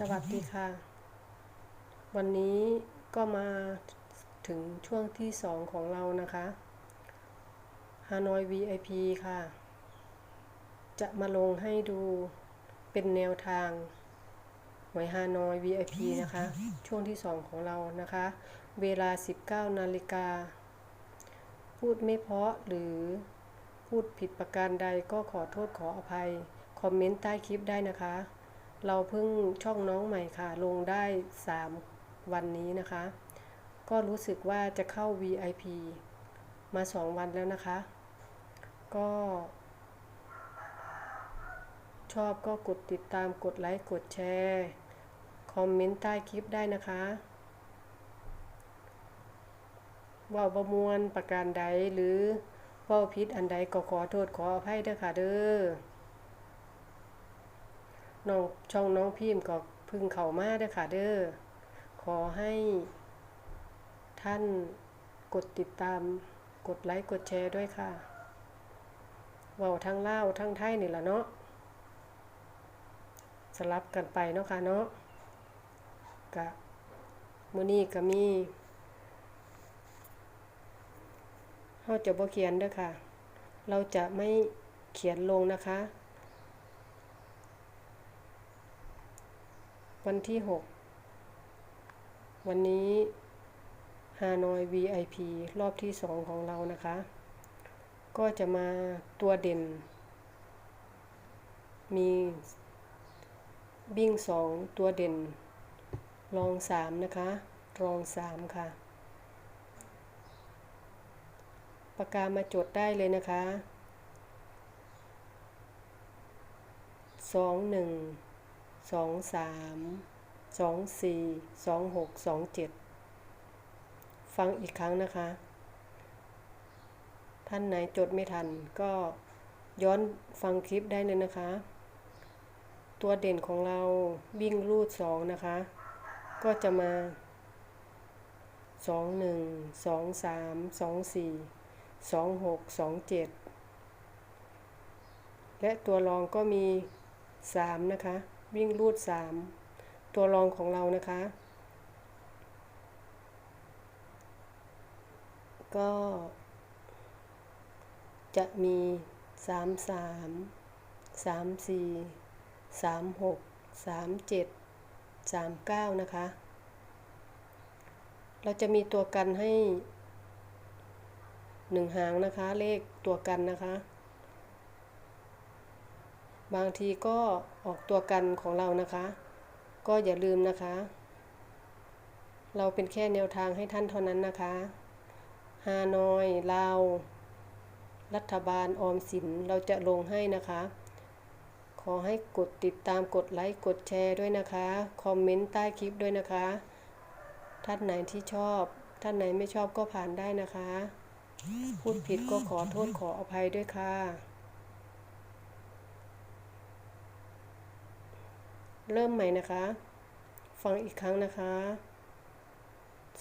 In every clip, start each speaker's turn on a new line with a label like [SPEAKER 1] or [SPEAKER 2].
[SPEAKER 1] สวัสดีค่ะ วันนี้ก็มาถึงช่วงที่สองของเรานะคะฮานอย VIP ค่ะ จะมาลงให้ดูเป็นแนวทางหวยฮานอย VIP นะคะ ช่วงที่สองของเรานะคะ เวลา 19นาฬิกา พูดไม่เพาะหรือพูดผิดประการใดก็ขอโทษขออภัย คอมเมนต์ใต้คลิปได้นะคะ เราเพิ่งช่องน้องใหม่ค่ะ ลงได้ 3 วันนี้นะคะ ก็รู้สึกว่าจะเข้า VIP มา 2 วันแล้วนะคะ ก็ ชอบก็กดติดตามกดไลค์ กดแชร์ คอมเมนต์ใต้คลิปได้นะคะว่าบมวลประการใดหรือเว่าพิษอันใดก็ขอโทษขออภัยเด้อค่ะเด้อ น้องช่องน้องพิมพ์ก็พึ่งเข้ามาเด้อค่ะเด้อขอให้ท่านกดติดตาม กดไลค์กดแชร์ด้วยค่ะเว้าทั้งเล่าทั้งไทยนี่ละเนาะสลับกันไปเนาะค่ะเนาะกะมือนี้ก็มีเฮาจะบ่เขียนเด้อค่ะ เราจะไม่เขียนลงนะคะ วันที่ 6 วันนี้ฮานอย VIP รอบที่ 2 ของเรานะคะ ก็จะมาตัวเด่น มีบิ้ง 2 ตัวเด่น รอง 3 นะคะ รอง 3 ค่ะ ปากกามาจดได้เลยนะคะ 2 1 สองสามสองสี่สองหกสองเจ็ดฟังอีกครั้งนะคะ ท่านไหนจดไม่ทันก็ย้อนฟังคลิปได้เลยนะคะ ตัวเด่นของเราวิ่งรูดสองนะคะ ก็จะมาสองหนึ่งสองสามสองสี่สองหกสองเจ็ดและตัวรองก็มีสามนะคะ วิ่งรูด 3 ตัวรองของเรานะคะ ก็ จะมี 3 3 3 4 3 6 3 7 3 9 นะคะ เราจะมีตัวกันให้ 1 หางนะคะ เลขตัวกันนะคะ บางทีก็ออกตัวกันของเรานะคะ ก็อย่าลืมนะคะ เราเป็นแค่แนวทางให้ท่านเท่านั้นนะคะฮานอยลาวรัฐบาลออมสินเราจะลงให้นะคะ ขอให้กดติดตามกดไลค์กดแชร์ด้วยนะคะ คอมเมนต์ใต้คลิปด้วยนะคะ ท่านไหนที่ชอบ ท่านไหนไม่ชอบก็ผ่านได้นะคะ พูดผิดก็ขอโทษขออภัยด้วยค่ะ เริ่มใหม่นะคะ ฟังอีกครั้งนะคะ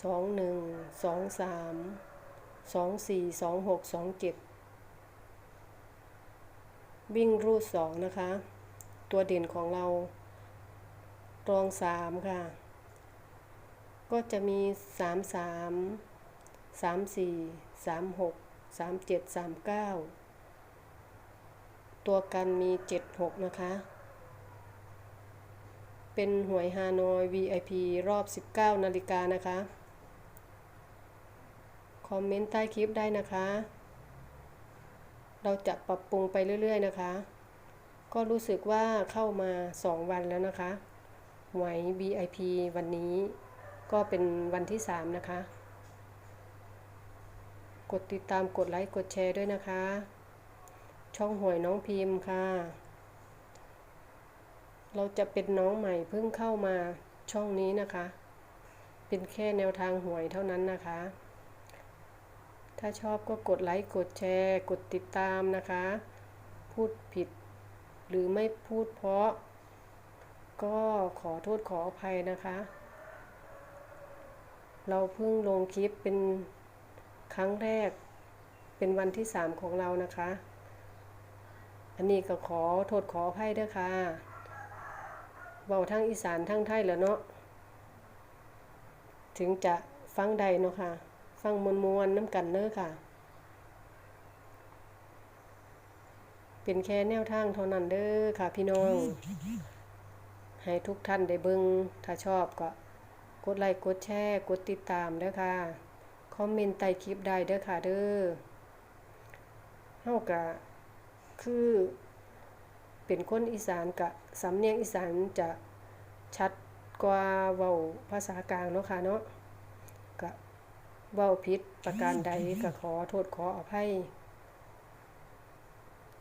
[SPEAKER 1] สองหนึ่ง สองสาม สองสี่ สองหก สองเจ็ด วิ่งรูดสองนะคะ ตัวเด่นของเรารองสามค่ะ ก็จะมีสามสาม สามสี่ สามหก สามเจ็ด สามเก้า ตัวกันมีเจ็ดหกนะคะ เป็นหวยฮานอย VIP รอบ 19 นาฬิกานะคะ คอมเมนต์ใต้คลิปได้นะคะ เราจะปรับปรุงไปเรื่อยๆนะคะ ก็รู้สึกว่าเข้ามา 2 วันแล้วนะคะ หวย VIP วันนี้ ก็เป็นวันที่ 3 นะคะ กดติดตามกดไลค์ กดแชร์ด้วยนะคะ ช่องหวยน้องพิมพ์ค่ะ เราจะเป็นน้องใหม่เพิ่งเข้ามาช่องนี้นะคะ เป็นแค่แนวทางหวยเท่านั้นนะคะ ถ้าชอบก็กดไลค์กดแชร์ กดติดตามนะคะ พูดผิด หรือไม่พูดเพราะ ก็ขอโทษขออภัยนะคะ เราเพิ่งลงคลิปเป็นครั้งแรกเป็นวันที่สามของเรานะคะ อันนี้ก็ขอโทษขออภัยด้วยค่ะ เว้าทั้งอีสานทั้งไทยแล้วเนาะ ถึงจะฟังได้เนาะค่ะ ฟังมวนๆน้ำกันเน้อค่ะ เป็นแค่แนวทางเท่านั้นเด้อค่ะพี่น้อง ให้ทุกท่านได้เบิ่งถ้าชอบก็กดไลค์กดแชร์กดติดตามเด้อค่ะ คอมเมนต์ใต้คลิปได้เด้อค่ะเด้อเฮาก็คือ เป็นคนอีสานกะสำเนียงอีสานจะชัดกว่าเว้าภาษากลางเนาะค่ะเนาะก็เว้าผิดประการใดก็ขอโทษขออภัย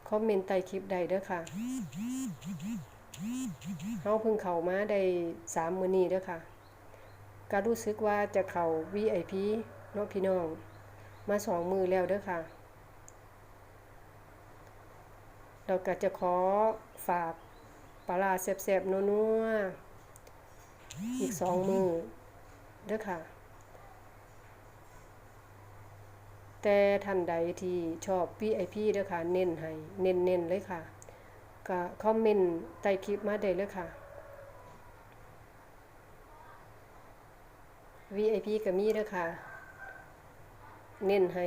[SPEAKER 1] คอมเมนต์ใต้คลิปใดเด้อค่ะเฮาเพิ่งเข้ามาได้3มื้อนี้เด้อค่ะก็รู้สึกว่าจะเข้า VIP เนาะพี่น้อง มา2มื้อแล้วเด้อค่ะ เราก็จะขอฝากปลาแซ่บๆนัวๆอีก2มื้อเด้อค่ะ แต่ท่านใดที่ชอบ VIP เด้อค่ะ เน้นให้ เน้นๆเลยค่ะ ก็คอมเมนต์ใต้คลิปมาได้เลยค่ะ VIP ก็มีเด้อค่ะ เน้นให้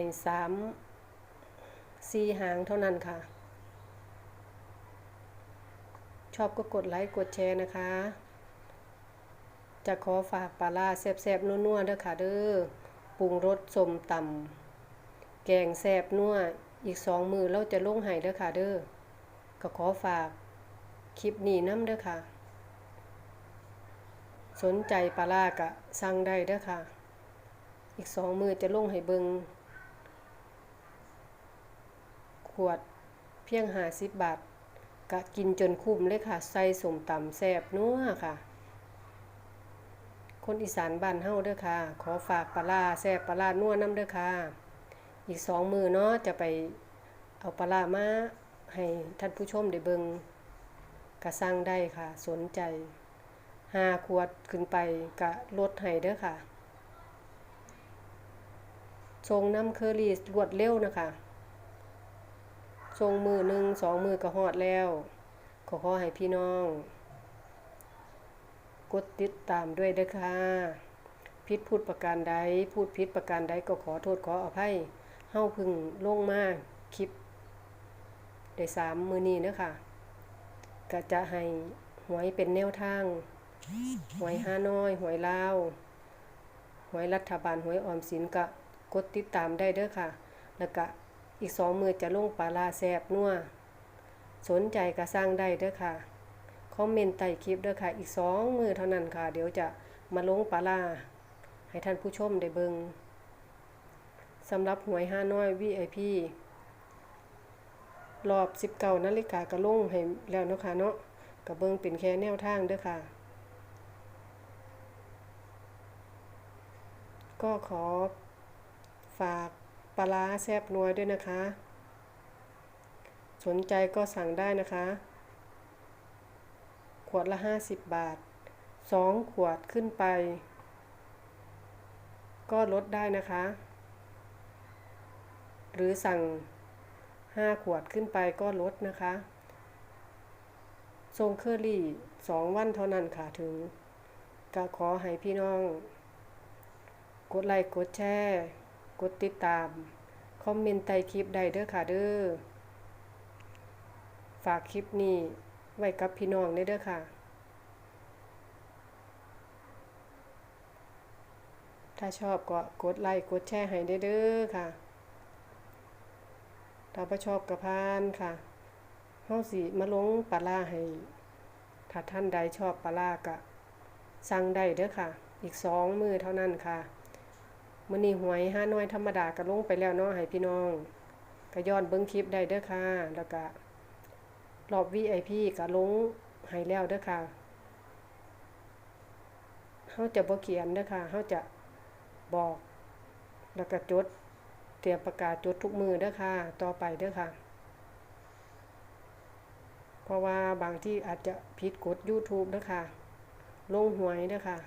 [SPEAKER 1] 3 4หางเท่านั้นค่ะ ชอบก็กดไลค์กดแชร์นะคะ จะขอฝากปลาล่าแซ่บๆนัวๆเด้อค่ะเด้อปรุงรสสมตำแกงแซ่บนัวอีกสองมือเราจะลงให้เด้อค่ะเด้อก็ขอฝากคลิปนี้น้ำเด้อค่ะ สนใจปลาลากะสั่งได้เด้อค่ะ อีกสองมือจะลงให้เบิงขวดเพียงหาสิบบาท กะกินจนคุ้มเลยค่ะ ใส่สมตำแซ่บนัวค่ะ คนอีสานบ้านเฮาเด้อค่ะ ขอฝากปลาลาแซ่บปลาลานัวน้ำเด้อค่ะ อีกสองมือเนาะจะไปเอาปลาลามาให้ท่านผู้ชมได้เบิงกะสั่งได้ค่ะ สนใจห้าขวดขึ้นไปกะลดให้เด้อค่ะทรงน้ำเคอรี่รวดเร็วนะคะ ทรงมือหนึ่งสองมือกะหอดแล้ว ขอขอให้พี่น้อง กดติดตามด้วยเด้อค่ะพิษพูดประการใด พูดพิษประการใดก็ขอโทษขออภัยเฮาพึ่งล่งมากคลิป ได้สามมือนี้เด้อค่ะก็จะให้หวยเป็นแนวทางหวยห้าน้อยหวยลาวหวยรัฐบาลหวยออมสินก็กดติดตามได้เด้อค่ะ แล้วก็ อีกสองมือจะลงปลาลาแซบนัวสนใจก็สร้างได้เด้อค่ะ คอมเมนต์ใต้คลิปเด้อค่ะ อีกสองมือเท่านั้นค่ะ เดี๋ยวจะมาลงปลาลาให้ท่านผู้ชมได้เบิงสำหรับหวยห้าน้อย VIP รอบ19นาฬิกากระลงให้แล้วเนาะค่ะเนาะกระเบิงเป็นแค่แนวทางเด้อค่ะ ก็ขอฝาก ปลาแซบนัวด้วยนะคะ สนใจก็สั่งได้นะคะ ขวดละ 50 บาท 2 ขวดขึ้นไป ก็ลดได้นะคะ หรือสั่งห้าขวดขึ้นไปก็ลดนะคะทรงเคอรี่สองวันเท่านั้นค่ะถึงก็ขอให้พี่น้อง กดไลค์กดแชร์ กดติดตาม คอมเมนต์ใต้คลิปใดเด้อค่ะเด้อ ฝากคลิปนี้ไว้กับพี่น้องเด้อค่ะ ถ้าชอบก็กดไลค์กดแชร์ให้เด้อค่ะ ถ้าประชอบกระพานค่ะเฮาสิมาลงปลาล่าให้ถ้าท่านใดชอบปลาล่ากะสั่งได้เด้อค่ะ อีกสองมือเท่านั้นค่ะ มื้อนี้หวยห้าน้อยธรรมดาก็ลงไปแล้วเนาะให้พี่น้องก็ย้อนเบิ่งคลิปได้เด้อค่ะ แล้วก็รอบ VIP ก็ลงให้แล้วเด้อค่ะเฮาจะบ่เขียนเด้อค่ะเฮาจะบอกแล้วก็จด เตรียมประกาศจดทุกมือเด้อค่ะ ต่อไปเด้อค่ะ เพราะว่าบางที่อาจจะผิดกฎ YouTube เด้อค่ะ ลงหวยเด้อค่ะ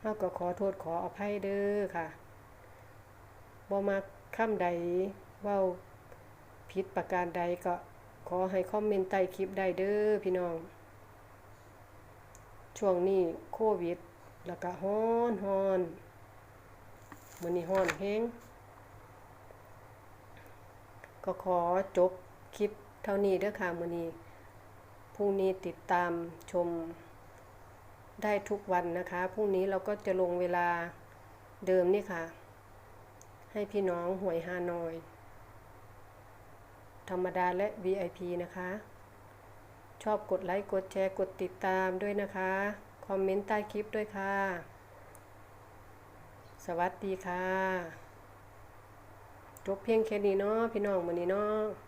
[SPEAKER 1] เฮาก็ขอโทษขออภัยเด้อค่ะ บ่มาคำใดเว้าผิดประการใดก็ขอให้คอมเมนต์ใต้คลิปได้เด้อพี่น้อง ช่วงนี้โควิด แล้วก็ฮ้อนฮ้อนมื้อนี้ฮ้อนแฮงก็ขอจบคลิปเท่านี้เด้อค่ะมื้อนี้พรุ่งนี้ติดตามชมได้ทุกวันนะคะ พรุ่งนี้เราก็จะลงเวลาเดิมนี่ค่ะ ให้พี่น้องหวยฮานอย ธรรมดาและ VIP นะคะ ชอบกดไลค์กดแชร์กดติดตามด้วยนะคะ คอมเมนต์ใต้คลิปด้วยค่ะ สวัสดีค่ะ จบเพียงแค่นี้เนาะพี่น้องมือนี้เนาะ